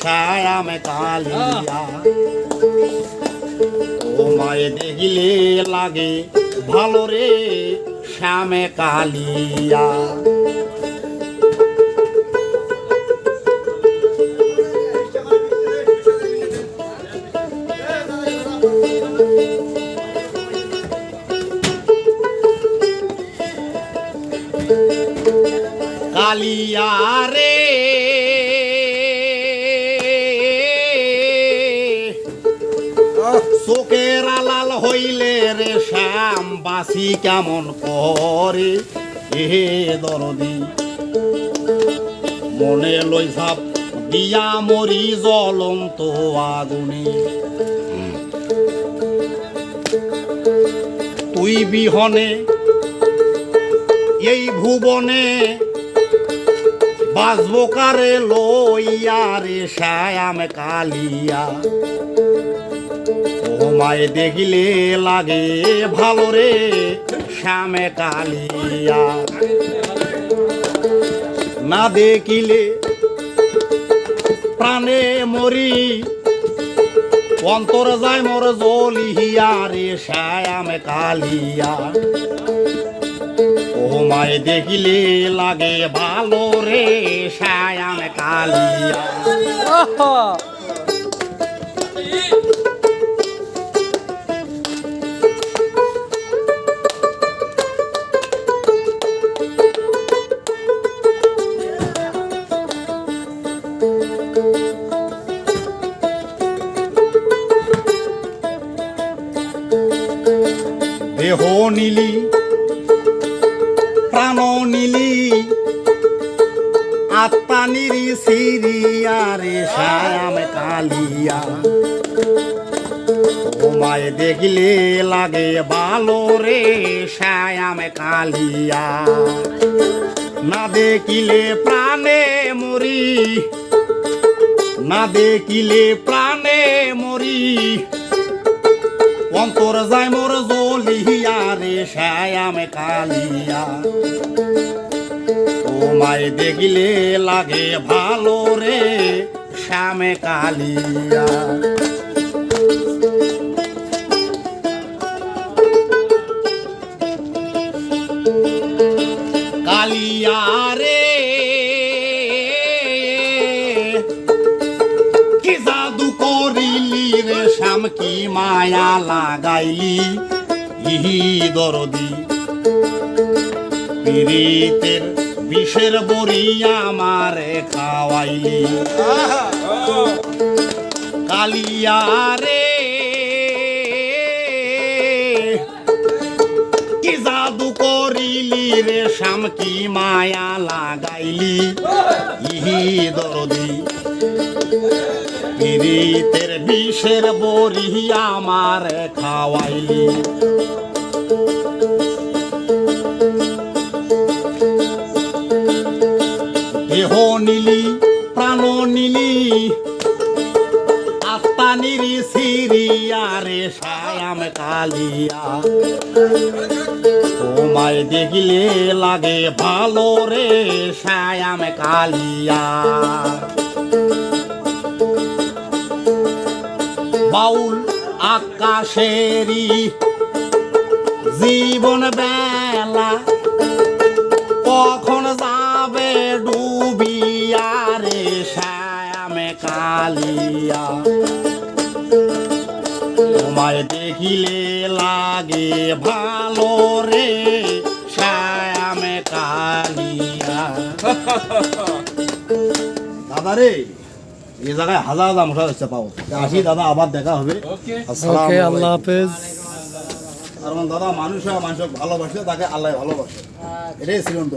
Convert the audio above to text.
শ্যাম কালিয়া। ও মায়ে দেখিলে লাগে ভালো রে শ্যামে কালিয়া। কালিয়া রে চোখের আলাল হইলে রে শ্যাম বাসি কেমন করে? এ দরদি। মনে লই সাপ, দিয়া মরি জ্বলন্ত আগুনে। তুই বিহনে, এই ভুবনে বাজবো কারে লইয়া রে শ্যাম কালিয়া। ও মায়ে দেখিলে লাগে ভালো রে শ্যামে কালিয়া না দেখিলে প্রাণে মরি, অন্তর যায় মোর জলিয়া রে শ্যাম কালিয়া ও মায়ে দেখিলে লাগে ভালো রে শ্যাম কালিয়া দেহ নীলি, প্রাণ নীলি। আত্মা নিরি সিরিয়া রে শ্যাম কালিয়া। ও মায়ে দেখিলে লাগে ভালো রে শ্যাম কালিয়া। না দেখিলে প্রাণে মরি, না দেখিলে প্রাণে মরি। অন্তর যায় মোর জলিয়া রে শ্যাম কালিয়া। ও মায়ে দেখিলে লাগে ভালো রে শ্যামে কালিয়া। কালিয়া রে, কি জাদু করিলি রে? শ্যাম কি মায়া লাগাইলি? ইহি দরদি পীড়িতের বিষের বড়ি আমারে খাওয়াইলি। কালিয়া রে কি জাদু করিলি রে শ্যাম কি মায়া লাগাইলি? ইহি দরদি পীড়িতের বিষের বড়ি আমার খাওয়াইলি। দেহ নীলি, প্রাণ নীলি, আত্মা নিরি সিরিয়া রে শ্যাম কালিয়া। তোমায় দেখিলে লাগে ভালো রে শ্যাম কালিয়া। বাউল আকাশেরি জীবন বেলা। কখন যাবে ডুবিয়া রে শ্যামে কালিয়া। তোমায় দেখিলে লাগে ভালো রে শ্যামে কালিয়া। দাদা রে এই জায়গায় হাজার হাজার মশা হচ্ছে পাবো আসি দাদা আবার দেখা হবে। আসসালামু ওকে আল্লাহ হাফেজ। কারণ দাদা মানুষ মানুষকে ভালোবাসে তাকে আল্লাহ ভালোবাসে। এটাই শ্রীমন্ত।